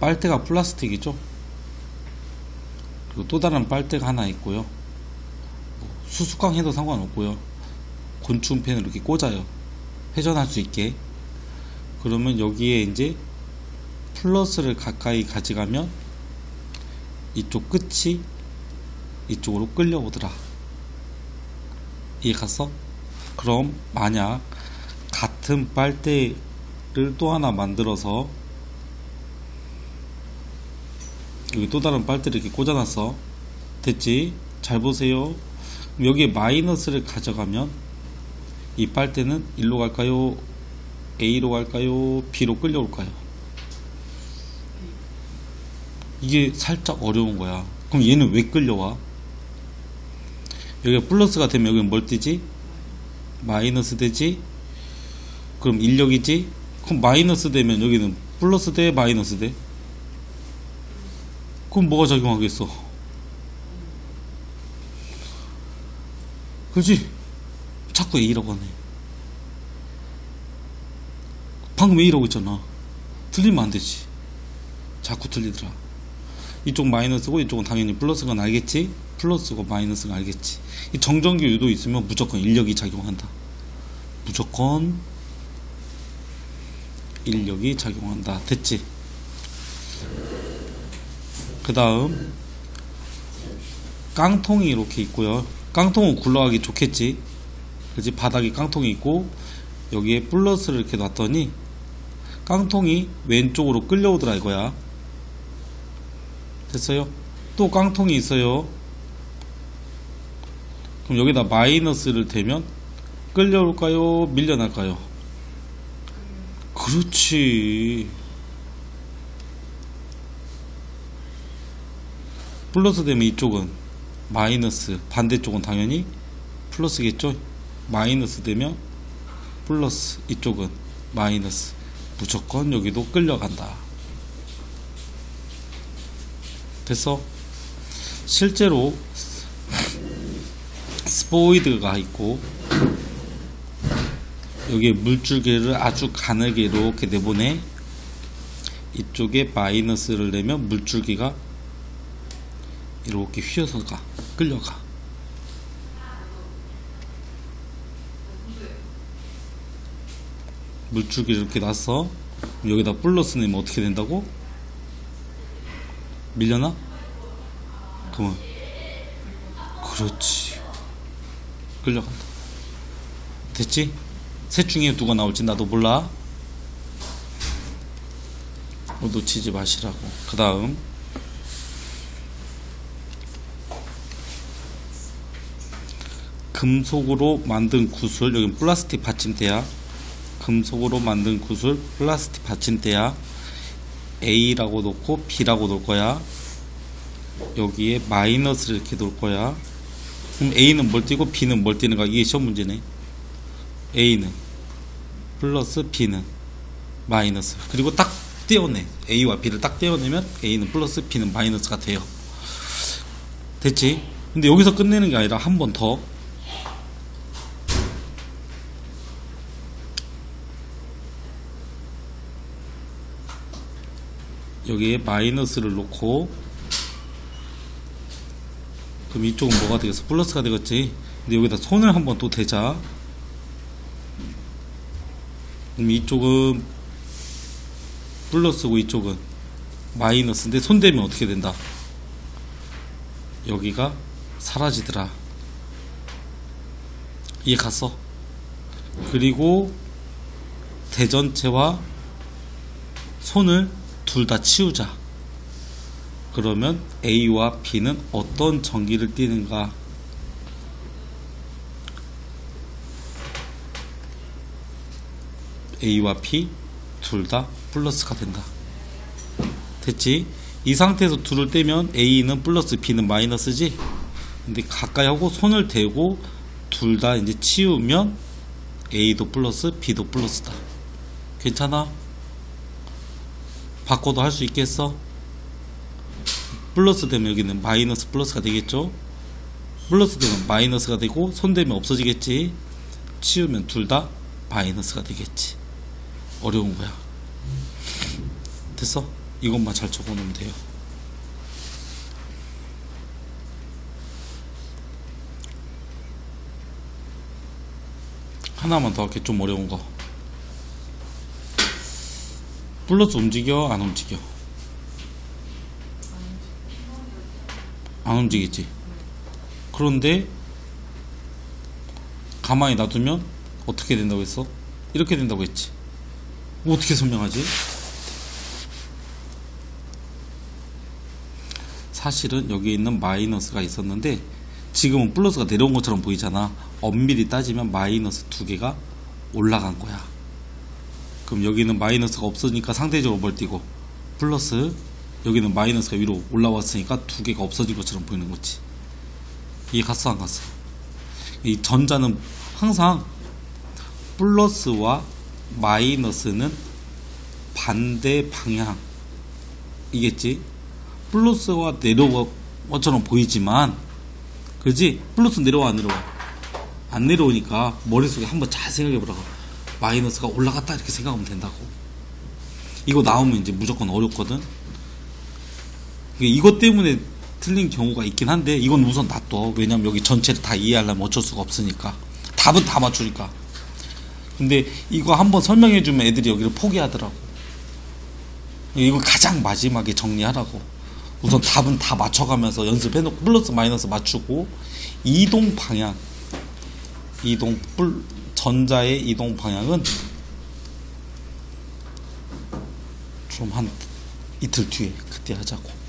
빨대가 플라스틱이죠. 그리고 또 다른 빨대가 하나 있고요. 뭐 수수깡 해도 상관없고요. 곤충펜을 이렇게 꽂아요. 회전할 수 있게. 그러면 여기에 이제 플러스를 가까이 가져가면 이쪽 끝이 이쪽으로 끌려오더라. 이해 갔어? 그럼 만약 같은 빨대를 또 하나 만들어서 여기 또 다른 빨대를 이렇게 꽂아놨어. 됐지? 잘 보세요. 여기에 마이너스를 가져가면 이 빨대는 일로 갈까요? A로 갈까요? B로 끌려올까요? 이게 살짝 어려운 거야. 그럼 얘는 왜 끌려와? 여기가 플러스가 되면 여기는 뭘 뜨지? 마이너스 되지? 그럼 인력이지? 그럼 마이너스 되면 여기는 플러스 돼? 마이너스 돼? 그럼 뭐가 작용하겠어? 그지? 자꾸 A라고 하네. 방금 A라고 했잖아. 틀리면 안 되지. 자꾸 틀리더라. 이쪽 마이너스고 이쪽은 당연히 플러스건 알겠지? 플러스고 마이너스가 알겠지? 이 정전기 유도 있으면 무조건 인력이 작용한다. 무조건 인력이 작용한다. 됐지? 그 다음 깡통이 이렇게 있고요. 깡통은 굴러가기 좋겠지. 그지 바닥에 깡통이 있고 여기에 플러스를 이렇게 놨더니 깡통이 왼쪽으로 끌려오더라 이거야. 됐어요? 또 깡통이 있어요. 그럼 여기다 마이너스를 대면 끌려올까요? 밀려날까요? 그렇지. 플러스 되면 이쪽은 마이너스, 반대쪽은 당연히 플러스겠죠? 마이너스 되면 플러스, 이쪽은 마이너스. 무조건 여기도 끌려간다. 됐어? 실제로 스포이드가 있고 여기에 물줄기를 아주 가늘게 이렇게 내보내 이쪽에 마이너스를 내면 물줄기가 이렇게 휘어서 가 끌려가. 물줄기를 이렇게 그럼 여기다 플러스 내면 어떻게 된다고? 밀려나? 그러면 그렇지. 끌려간다. 됐지? 셋 중에 누가 나올지 나도 몰라. 뭐 놓치지 마시라고. 그 다음 금속으로 만든 구슬 여기 플라스틱 받침대야. 금속으로 만든 구슬 플라스틱 받침대야. A라고 놓고 B라고 놓을 거야. 여기에 마이너스를 이렇게 놓을 거야. 그럼 A는 뭘 띄고 B는 뭘 띄는가? 이게 시험 문제네. A는 플러스 B는 마이너스. 그리고 딱 떼어내. A와 B를 딱 떼어내면 A는 플러스 B는 마이너스가 돼요. 됐지? 근데 여기서 끝내는 게 아니라 한 번 더 여기에 마이너스를 놓고 그럼 이쪽은 뭐가 되겠어? 플러스가 되겠지? 근데 여기다 손을 한번 또 대자 그럼 이쪽은 플러스고 이쪽은 마이너스인데 손 대면 어떻게 된다? 여기가 사라지더라 이해 갔어? 그리고 대전체와 손을 둘 다 치우자 그러면 A와 B는 어떤 전기를 띠는가 A와 B 둘다 플러스가 된다. 됐지? 이 상태에서 둘을 떼면 A는 플러스 B는 마이너스지? 근데 가까이 하고 손을 대고 둘 다 이제 치우면 A도 플러스 B도 플러스다. 괜찮아? 바꿔도 할 수 있겠어? 플러스 되면 여기는 마이너스 플러스가 되겠죠? 플러스 되면 마이너스가 되고 손 대면 없어지겠지? 치우면 둘 다 마이너스가 되겠지. 어려운 거야. 됐어? 이것만 잘 적어놓으면 돼요. 하나만 더 할게 좀 어려운 거. 플러스 움직여 안 움직여? 안 움직이지. 그런데 가만히 놔두면 어떻게 된다고 했어? 이렇게 된다고 했지. 뭐 어떻게 설명하지? 사실은 여기 있는 마이너스가 있었는데 지금은 플러스가 내려온 것처럼 보이잖아. 엄밀히 따지면 마이너스 두 개가 올라간 거야. 그럼 여기는 마이너스가 없어지니까 상대적으로 멀뛰고 플러스 여기는 마이너스가 위로 올라왔으니까 두 개가 없어진 것처럼 보이는 거지. 이해 갔어 안 갔어? 이 전자는 항상 플러스와 마이너스는 반대 방향 이겠지? 플러스와 내려온 것처럼 보이지만 그지? 플러스 내려와 안 내려와? 안 내려오니까 머릿속에 한번 잘 생각해 보라고 마이너스가 올라갔다 이렇게 생각하면 된다고. 이거 나오면 이제 무조건 어렵거든. 이것 때문에 틀린 경우가 있긴 한데 이건 우선 놔둬. 왜냐면 여기 전체를 다 이해하려면 어쩔 수가 없으니까. 답은 다 맞추니까. 근데 이거 한번 설명해 주면 애들이 여기를 포기하더라고. 이거 가장 마지막에 정리하라고. 우선 답은 다 맞춰가면서 연습해놓고 플러스 마이너스 맞추고 이동 방향. 이동 뿔 전자의 이동 방향은 좀 한 이틀 뒤에 그때 하자고